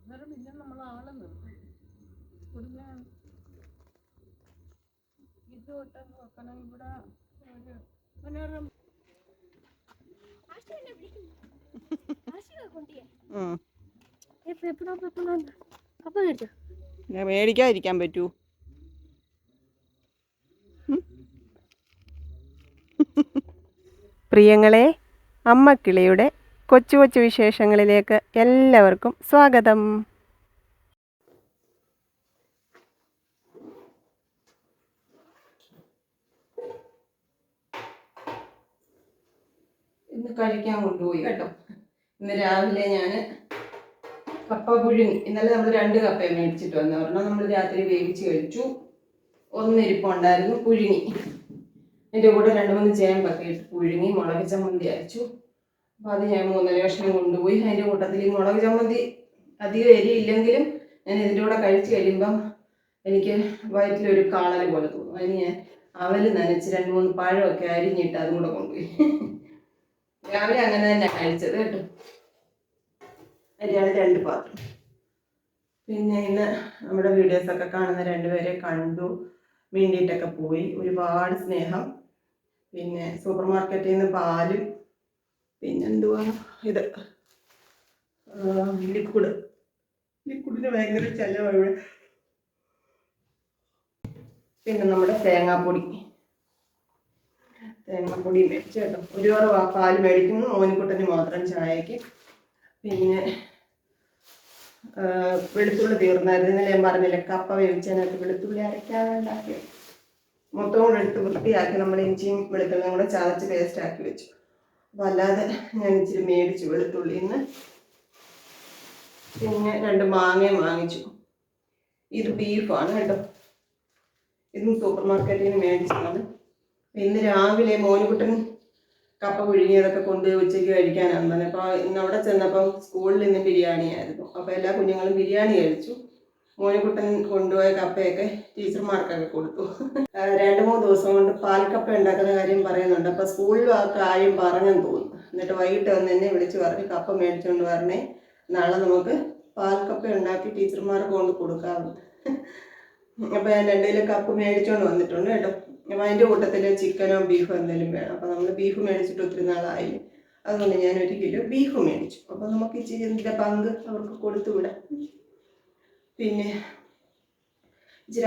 അന്നേരം പിന്നെ നമ്മൾ ആളെ നിർത്തി പിന്നെ ഇത് തൊട്ട് നോക്കണം. ഇവിടെ ഒരു മേടിക്കാതിരിക്കാൻ പറ്റൂ. പ്രിയങ്ങളെ അമ്മക്കിളിയുടെ കൊച്ചു കൊച്ചു വിശേഷങ്ങളിലേക്ക് എല്ലാവർക്കും സ്വാഗതം. ഇന്ന് കഴിക്കാൻ കൊണ്ടുപോയി കേട്ടോ. ഇന്ന് രാവിലെ ഞാൻ കപ്പ പുഴുങ്ങി. ഇന്നലെ നമ്മൾ രണ്ട് കപ്പ മേടിച്ചിട്ട് വന്നു. പറഞ്ഞാൽ നമ്മൾ രാത്രി വേവിച്ച് കഴിച്ചു. ഒന്നിരിപ്പുണ്ടായിരുന്നു പുഴുങ്ങി. എന്റെ കൂടെ രണ്ട് മൂന്ന് ചേമ്പൊക്കെ ഇട്ട് പുഴുങ്ങി മുളക് ചമ്മന്തി അരച്ചു. അപ്പോൾ അത് ഞാൻ മൂന്നര കഷ്ണം കൊണ്ടുപോയി. അതിന്റെ കൂട്ടത്തിൽ മുളക് ചമ്മന്തി അധികം എരിയില്ലെങ്കിലും ഞാൻ ഇതിന്റെ കൂടെ കഴിച്ച് കഴിയുമ്പം എനിക്ക് വയറ്റിലൊരു കാളൽ പോലെ തോന്നും. അതിന് ഞാൻ അവൽ നനച്ച് രണ്ട് മൂന്ന് പഴമൊക്കെ അരിഞ്ഞിട്ട് അതും കൂടെ കൊണ്ടുപോയി. രാവിലെ അങ്ങനെ തന്നെ കഴിച്ചത് കേട്ടോ. അരിയാണ് രണ്ട് പാത്രം. പിന്നെ ഇന്ന് നമ്മുടെ വീഡിയോസൊക്കെ കാണുന്ന രണ്ടുപേരെ കണ്ടു. വേണ്ടിയിട്ടൊക്കെ പോയി. ഒരുപാട് സ്നേഹം. പിന്നെ സൂപ്പർ മാർക്കറ്റിൽ നിന്ന് പാലും പിന്നെന്തുവാ? ഇത്. ലിക്വിഡ്. ലിക്വിഡിന് ഭയങ്കര ചെലവാണ്. പിന്നെ നമ്മുടെ തേങ്ങാപ്പൊടി. തേങ്ങാപ്പൊടി മേടിച്ചു കേട്ടോ. ഒരുപാട് പാൽ മേടിക്കുന്നു. മോനിക്കുട്ടന് മാത്രം ചായക്ക്. പിന്നെ വെളുത്തുള്ളി തീർന്നായിരുന്നു. ഞാൻ പറഞ്ഞില്ല കപ്പ വേവിച്ചതിനകത്ത് വെളുത്തുള്ളി അരയ്ക്കാനുണ്ടാക്കി മൊത്തം കൂടെ എടുത്ത് വൃത്തിയാക്കി നമ്മൾ ഇഞ്ചിയും വെളുത്തുള്ളിയും കൂടെ ചതച്ച് പേസ്റ്റ് ആക്കി വെച്ചു. അല്ലാതെ ഞാൻ ഇച്ചിരി മേടിച്ചു വെളുത്തുള്ളിന്ന് പിന്നെ രണ്ട് മാങ്ങയും വാങ്ങിച്ചു. ഇത് ബീഫാണ് കേട്ടോ. ഇതും സൂപ്പർ മാർക്കറ്റിൽ നിന്ന് മേടിച്ചതാണ്. ഇന്ന് രാവിലെ മോനുകുട്ടൻ കപ്പ പുഴുങ്ങിയതൊക്കെ കൊണ്ട് ഉച്ചയ്ക്ക് കഴിക്കാനാണ് പറഞ്ഞത്. അപ്പോൾ ഇന്ന് അവിടെ ചെന്നപ്പം സ്കൂളിൽ നിന്ന് ബിരിയാണി ആയിരുന്നു അപ്പോൾ എല്ലാ കുഞ്ഞുങ്ങളും ബിരിയാണി കഴിച്ചു. മോനുകുട്ടൻ കൊണ്ടുപോയ കപ്പയൊക്കെ ടീച്ചർമാർക്കൊക്കെ കൊടുത്തു. രണ്ട് മൂന്ന് ദിവസം കൊണ്ട് പാൽക്കപ്പ ഉണ്ടാക്കുന്ന കാര്യം പറയുന്നുണ്ട്. അപ്പം സ്കൂളിലും ആ കാര്യം പറഞ്ഞെന്ന് തോന്നുന്നു. എന്നിട്ട് വൈകിട്ട് വന്ന് എന്നെ വിളിച്ച് പറഞ്ഞു കപ്പ മേടിച്ചുകൊണ്ട് വരണേ. നാളെ നമുക്ക് പാൽക്കപ്പ ഉണ്ടാക്കി ടീച്ചർമാർക്ക് കൊണ്ട് കൊടുക്കാമെന്ന്. അപ്പോൾ ഞാൻ രണ്ടിലും കപ്പ് മേടിച്ചുകൊണ്ട് വന്നിട്ടുണ്ട് കേട്ടോ. അപ്പം അതിന്റെ കൂട്ടത്തിൽ ചിക്കനോ ബീഫോ എന്തെങ്കിലും വേണം. അപ്പോൾ നമ്മൾ ബീഫ് മേടിച്ചിട്ട് ഒത്തിരി നാളായി. അതുകൊണ്ട് ഞാൻ ഒരു കിലോ ബീഫ് മേടിച്ചു. അപ്പോൾ നമുക്ക് ഇച്ചിരി ഇതിന്റെ പങ്ക് അവർക്ക് കൊടുത്തു വിടാം. പിന്നെ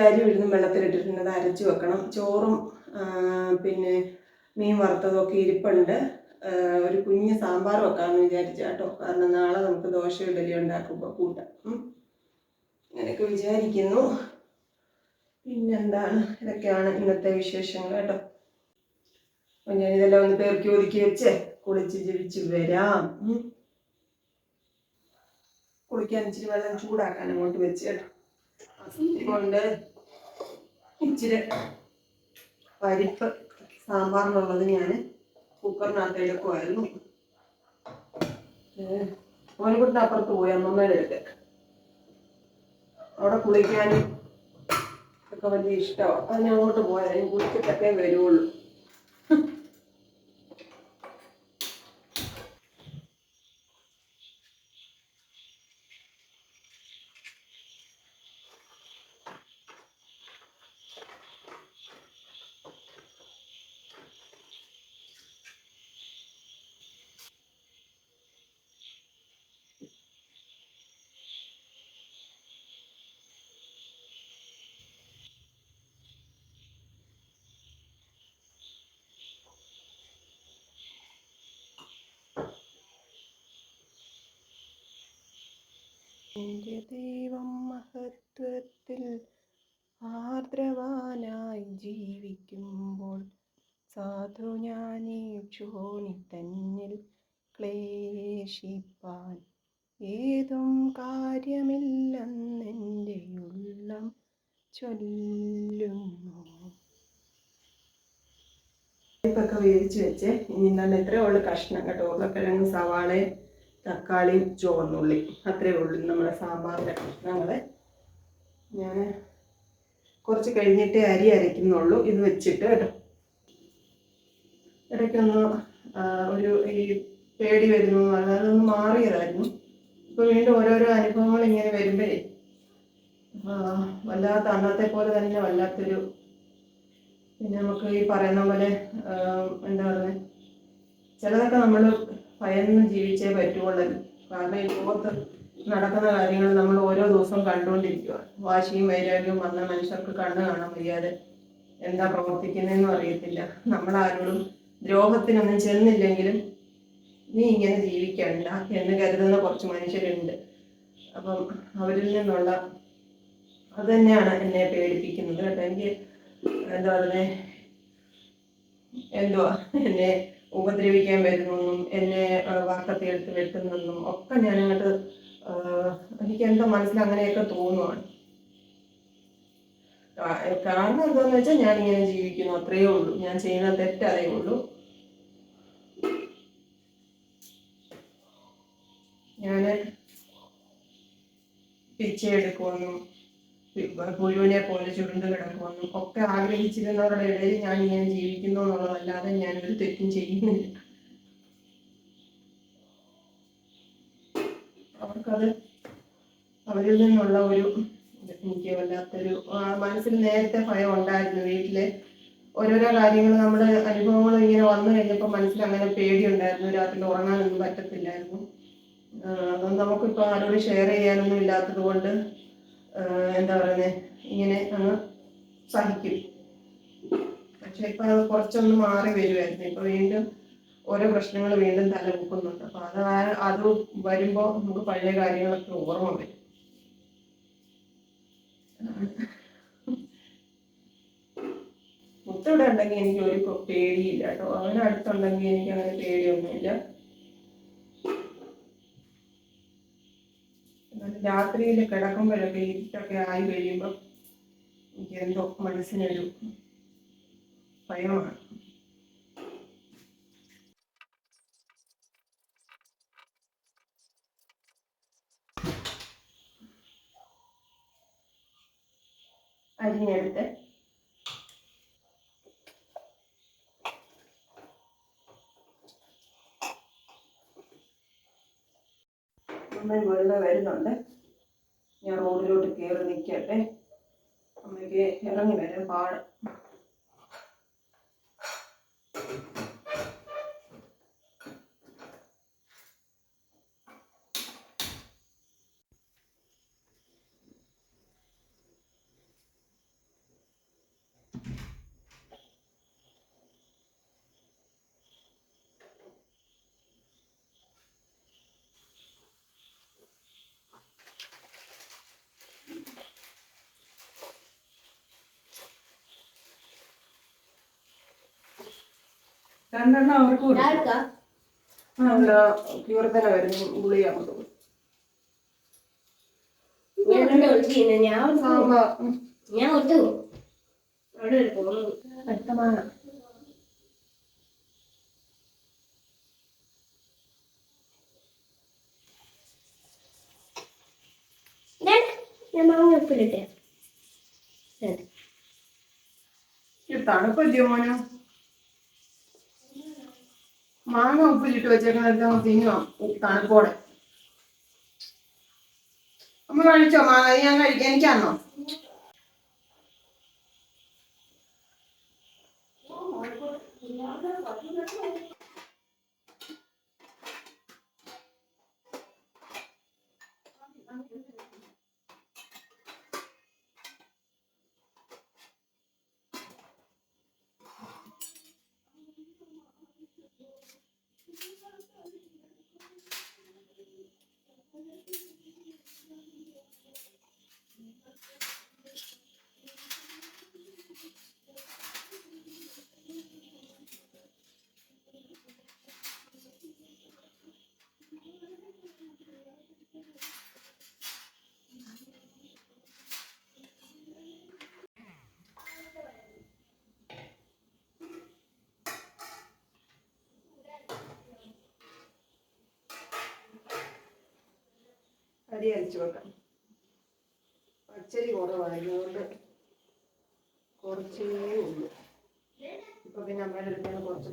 അരി ഉഴുന്നും വെള്ളത്തിലിട്ടിട്ടുണ്ട് അത് അരച്ച് വെക്കണം. ചോറും പിന്നെ മീൻ വറുത്തതും ഒക്കെ ഇരിപ്പുണ്ട് ഒരു കുഞ്ഞ് സാമ്പാർ വെക്കാമെന്ന് വിചാരിച്ചു കേട്ടോ. കാരണം നാളെ നമുക്ക് ദോശ ഇഡലി ഉണ്ടാക്കുമ്പോൾ കൂട്ടാം. അങ്ങനെയൊക്കെ വിചാരിക്കുന്നു. പിന്നെന്താണ്? ഇതൊക്കെയാണ് ഇന്നത്തെ വിശേഷങ്ങൾ കേട്ടോ. അപ്പം ഞാൻ ഇതെല്ലാം ഒന്ന് പേർക്കി ഒതുക്കി വെച്ച് കുളിച്ച് ജപിച്ച് വരാം. കുളിക്കാൻ ഇച്ചിരി വെള്ളം ചൂടാക്കാൻ അങ്ങോട്ട് വെച്ച് കേട്ടോ. കൊണ്ട് ഇച്ചിരി പരിപ്പ് സാമ്പാറിനുള്ളത് ഞാൻ കുക്കറിനകത്ത് എടുക്കുമായിരുന്നു മോനിക്കുട്ടിന് അപ്പുറത്ത് പോയി അമ്മമ്മയുടെ അടുത്ത്. അവിടെ കുളിക്കാനും ഒക്കെ വലിയ ഇഷ്ടമാണ് അതിന് അങ്ങോട്ട് പോയാൽ കുളിച്ചിട്ടൊക്കെ വരുള്ളൂ എന്റെ ദൈവം മഹത്വത്തിൽ ആർദ്രവാനായി ജീവിക്കുമ്പോൾ സാധു ഞാനീ ക്ഷോണി തന്നിൽ ക്ലേശിപ്പാൻ ഏതും കാര്യമില്ലെന്നെന്റെ ഉള്ളം ചൊല്ലുന്നു. ഇപ്പൊക്കെ വേവിച്ച് വെച്ച്. ഇനി നല്ല എത്രയോ ഉള്ളൂ കഷ്ണം കേട്ടോ. ഉരുളക്കിഴങ്ങ് സവാളയും തക്കാളിയും ചുവന്നുള്ളി. അത്രയേ ഉള്ളൂ നമ്മുടെ സാമ്പാറിന്റെ കഷ്ണങ്ങൾ ഞാൻ കുറച്ച് കഴിഞ്ഞിട്ട് അരി അരയ്ക്കുന്നുള്ളൂ. ഇത് വെച്ചിട്ട് കേട്ടോ. ഇടയ്ക്കൊന്ന് ഒരു ഈ പേടി വരുന്നു അതൊന്ന് മാറിയതായിരുന്നു. ഇപ്പോൾ വീണ്ടും ഓരോരോ അനുഭവങ്ങൾ ഇങ്ങനെ വരുമ്പോഴേ വല്ലാത്ത അന്നത്തെ പോലെ തന്നെ വല്ലാത്തൊരു പിന്നെ നമുക്ക് ഈ പറയുന്ന പോലെ എന്താ പറയുക ചിലതൊക്കെ നമ്മൾ ഭയന്ന് ജീവിച്ചേ പറ്റുള്ളൂ കാരണം ഈ ലോകത്ത് നടക്കുന്ന കാര്യങ്ങൾ നമ്മൾ ഓരോ ദിവസവും കണ്ടുകൊണ്ടിരിക്കുകയാണ് വാശിയും വൈരാഗ്യവും വന്ന മനുഷ്യർക്ക് കണ്ണ് കാണാൻ വയ്യാതെ എന്താ പ്രവർത്തിക്കുന്നതെന്നും അറിയത്തില്ല. നമ്മൾ ആരോടും ദ്രോഹത്തിനൊന്നും ചെന്നില്ലെങ്കിലും നീ ഇങ്ങനെ ജീവിക്കണ്ട എന്ന് കരുതുന്ന കുറച്ച് മനുഷ്യരുണ്ട്. അപ്പം അവരിൽ നിന്നുള്ള അത് തന്നെയാണ് എന്നെ പേടിപ്പിക്കുന്നത്. കേട്ടോ എനിക്ക് എന്താ അതിനെ എന്തുവാ? എന്നെ ഉപദ്രവിക്കാൻ വരുന്നെന്നും എന്നെ വാക്കത്തി എടുത്ത് വെട്ടുന്നെന്നും ഒക്കെ ഞാൻ അങ്ങോട്ട് എനിക്ക് എന്റെ മനസ്സിൽ അങ്ങനെയൊക്കെ തോന്നുവാണ്. കാരണം എന്താന്ന് വെച്ചാൽ ഞാൻ ഇങ്ങനെ ജീവിക്കുന്നു അത്രയേ ഉള്ളൂ. ഞാൻ ചെയ്യുന്ന തെറ്റ് അതേ ഉള്ളൂ. ഞാൻ പിച്ചയെടുക്കുമെന്നും പുഴുവിനെ പോലെ ചുരുണ്ട് കിടക്കുമെന്നും ഒക്കെ ആഗ്രഹിച്ചിരുന്നവരുടെ ഇടയിൽ ഞാൻ ഇങ്ങനെ ജീവിക്കുന്നു എന്നുള്ളതല്ലാതെ ഞാനൊരു തെറ്റും ചെയ്യുന്നില്ല. അവർക്കത് അവരിൽ നിന്നുള്ള ഒരു എനിക്ക് വല്ലാത്തൊരു മനസ്സിൽ നേരത്തെ ഭയം ഉണ്ടായിരുന്നു. വീട്ടിലെ ഓരോരോ കാര്യങ്ങൾ നമ്മുടെ അനുഭവങ്ങൾ ഇങ്ങനെ വന്നു കഴിഞ്ഞപ്പോൾ മനസ്സിൽ അങ്ങനെ പേടിയുണ്ടായിരുന്നു. രാത്രി ഉറങ്ങാനൊന്നും പറ്റത്തില്ലായിരുന്നു. അതൊന്നും നമുക്കിപ്പോൾ ആരോട് ഷെയർ ചെയ്യാനൊന്നും ഇല്ലാത്തത് കൊണ്ട് എന്താ പറയുന്നത് ഇങ്ങനെ അങ്ങ് സഹിക്കും. പക്ഷെ ഇപ്പം അത് കുറച്ചൊന്ന് മാറി വരുമായിരുന്നു ഇപ്പം വീണ്ടും ഓരോ പ്രശ്നങ്ങൾ വീണ്ടും തലമുക്കുന്നുണ്ട് അപ്പം അത് അത് വരുമ്പോൾ നമുക്ക് പഴയ കാര്യങ്ങളൊക്കെ ഓർമ്മ വരും. മുത്തവിടെ ഉണ്ടെങ്കിൽ എനിക്ക് ഒരു പേടിയില്ല കേട്ടോ. അവനടുത്തുണ്ടെങ്കിൽ എനിക്ക് അങ്ങനെ പേടിയൊന്നുമില്ല. രാത്രിയിൽ കിടക്കുമ്പോഴൊക്കെ ഇരുട്ടൊക്കെ ആയി കഴിയുമ്പോൾ എനിക്ക് എന്തോ മനസ്സിനൊരു ഭയമാണ്. അരിഞ്ഞെടുത്ത് അമ്മ വരുന്നുണ്ട്. ഞാൻ റോഡിലോട്ട് കയറി നിൽക്കട്ടെ അമ്മയ്ക്ക് ഇറങ്ങി വരാൻ പാട് രണ്ടെണ്ണം അവർക്ക് കൊടുക്കും. നമ്മുടെ വരുന്നു. ഗുളിക കൊടുക്കും. ഞാൻ ഒത്തു അവിടെ ഞാൻ മാങ്ങ ഉപ്പിലിട്ടെ. ഈ മോനോ? മാങ്ങ ഉപ്പിലിട്ട് വെച്ചേക്കുന്ന തിന്നോ? തണുപ്പോടെ. അമ്മ കഴിച്ചോ മാങ്ങ? ഞാൻ കഴിക്കാൻ എനിക്കാന്നോ? അരി അരിച്ചു വെക്കാം. പച്ചരി കുറവായതുകൊണ്ട് കുറച്ചേ ഉള്ളൂ. ഇപ്പൊ പിന്നെ അമ്മയുടെ അടുത്താണ് കുറച്ച്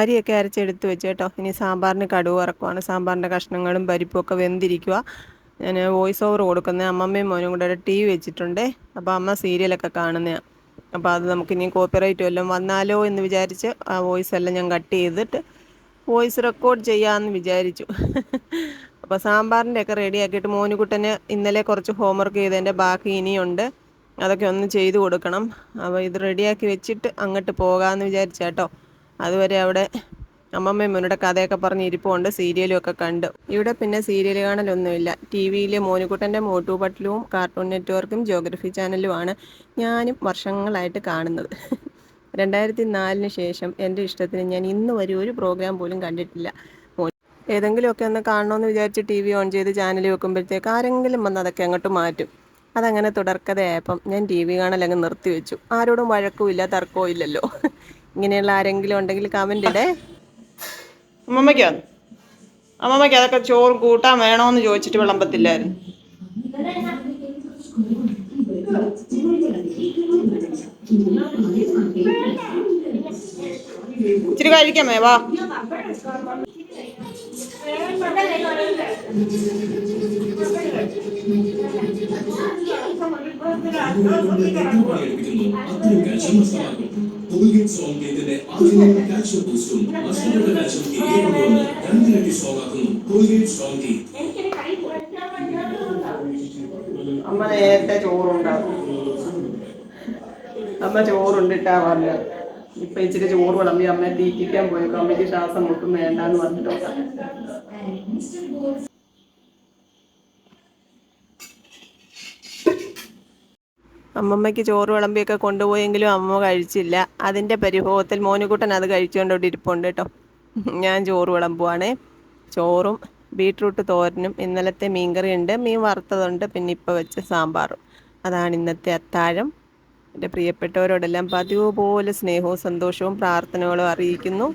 അരിയൊക്കെ അരച്ചെടുത്ത് വെച്ച് കേട്ടോ. ഇനി സാമ്പാറിന് കടുവ് ഇറക്കുവാണ് സാമ്പാറിന്റെ കഷ്ണങ്ങളും പരിപ്പും ഒക്കെ വെന്തിരിക്കുക ഞാൻ വോയിസ് ഓവർ കൊടുക്കുന്ന അമ്മമ്മയും മോനും കൂടെ ടി വി വെച്ചിട്ടുണ്ട്. അപ്പോൾ അമ്മ സീരിയലൊക്കെ കാണുന്നതാണ് അപ്പോൾ അത് നമുക്കിനി കോപ്പിറൈറ്റ് വല്ലതും വന്നാലോ എന്ന് വിചാരിച്ച് ആ വോയിസ് എല്ലാം ഞാൻ കട്ട് ചെയ്തിട്ട് വോയിസ് റെക്കോർഡ് ചെയ്യാമെന്ന് വിചാരിച്ചു. അപ്പോൾ സാമ്പാറിന്റെ ഒക്കെ റെഡിയാക്കിയിട്ട് മോനുകുട്ടന് ഇന്നലെ കുറച്ച് ഹോംവർക്ക് ചെയ്തതിന്റെ ബാക്കി ഇനിയുണ്ട്. അതൊക്കെ ഒന്ന് ചെയ്തു കൊടുക്കണം. അപ്പോൾ ഇത് റെഡിയാക്കി വെച്ചിട്ട് അങ്ങോട്ട് പോകാമെന്ന് വിചാരിച്ചാട്ടോ അതുവരെ അവിടെ അമ്മമ്മയും മോനുടെ കഥയൊക്കെ പറഞ്ഞ് ഇരിപ്പുണ്ട് സീരിയലും ഒക്കെ കണ്ടു. ഇവിടെ പിന്നെ സീരിയൽ കാണലൊന്നുമില്ല. ടി വിയിൽ മോനുകുട്ടന്റെ മോട്ടു പട്ടലും കാർട്ടൂൺ നെറ്റ്വർക്കും ജോഗ്രഫി ചാനലുമാണ് ഞാനും വർഷങ്ങളായിട്ട് കാണുന്നത്. രണ്ടായിരത്തി നാലിന് ശേഷം എന്റെ ഇഷ്ടത്തിന് ഞാൻ ഇന്ന് വരെ ഒരു പ്രോഗ്രാം പോലും കണ്ടിട്ടില്ല. ഏതെങ്കിലുമൊക്കെ ഒന്ന് കാണണമെന്ന് വിചാരിച്ച് ടി വി ഓൺ ചെയ്ത് ചാനൽ വെക്കുമ്പോഴത്തേക്ക് ആരെങ്കിലും വന്ന് അതൊക്കെ അങ്ങോട്ട് മാറ്റും. അതങ്ങനെ തുടർക്കഥയായപ്പം ഞാൻ ടി വി കാണലങ്ങ് നിർത്തി വെച്ചു ആരോടും വഴക്കുമില്ല തർക്കവും ഇല്ലല്ലോ ഇങ്ങനെയുള്ള ആരെങ്കിലും ഉണ്ടെങ്കിൽ കമന്റ് ഇടേ. അമ്മമ്മയ്ക്കോ അമ്മമ്മയ്ക്ക് അതൊക്കെ ചോറ് കൂട്ടാൻ വേണമെന്ന് ചോദിച്ചിട്ട് വിളമ്പത്തില്ലായിരുന്നു. ഇച്ചിരി കഴിക്കാമേ വാ. അത്രയും നഷ്ടമാകും കോൾഗേറ്റ് സോൾഗേറ്റിന്റെ ആധുനിക കാൽഷ്യം ബൂസ്റ്റും നഷ്ടപ്പെട്ട കാൽഷ്യം തിരികെ കൊണ്ടുവന്ന് രണ്ടിരട്ടി സ്ട്രോങ് ആക്കുന്നു കോൾഗേറ്റ് സ്ട്രോങ് ടീ അമ്മ നേരത്തെ ചോറുണ്ടാക്കും. അമ്മ ചോറുണ്ടിട്ടാ പറഞ്ഞത്. ഇപ്പൊ ഇച്ചിരി ചോറ് വിളമ്പി അമ്മയെ തീറ്റിക്കാൻ പോയേക്കും. അമ്മയ്ക്ക് ശ്വാസം മുട്ടും വേണ്ടെന്ന് പറഞ്ഞിട്ടുണ്ട് അമ്മമ്മയ്ക്ക് ചോറ് വിളമ്പിയൊക്കെ കൊണ്ടുപോയെങ്കിലും അമ്മ കഴിച്ചില്ല. അതിന്റെ പരിഭവത്തിൽ മോനുകുട്ടൻ അത് കഴിച്ചുകൊണ്ടോട്ട് ഇരിപ്പുണ്ട് കേട്ടോ ഞാൻ ചോറ് വിളമ്പുവാണേ. ചോറും ബീട്രൂട്ട് തോരനും ഇന്നലത്തെ മീൻകറി ഉണ്ട് മീൻ വറുത്തതുണ്ട്. പിന്നെ ഇപ്പോൾ വെച്ച സാമ്പാറും. അതാണ് ഇന്നത്തെ അത്താഴം. എന്റെ പ്രിയപ്പെട്ടവരോടെല്ലാം പതിവ് പോലെ സ്നേഹവും സന്തോഷവും പ്രാർത്ഥനകളും അറിയിക്കുന്നു.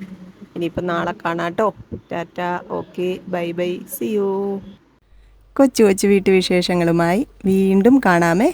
ഇനിയിപ്പോൾ നാളെ കാണാട്ടോ tata. Okay. Bye bye. See you കൊച്ചു കൊച്ചു വീട്ടുവിശേഷങ്ങളുമായി വീണ്ടും കാണാമേ.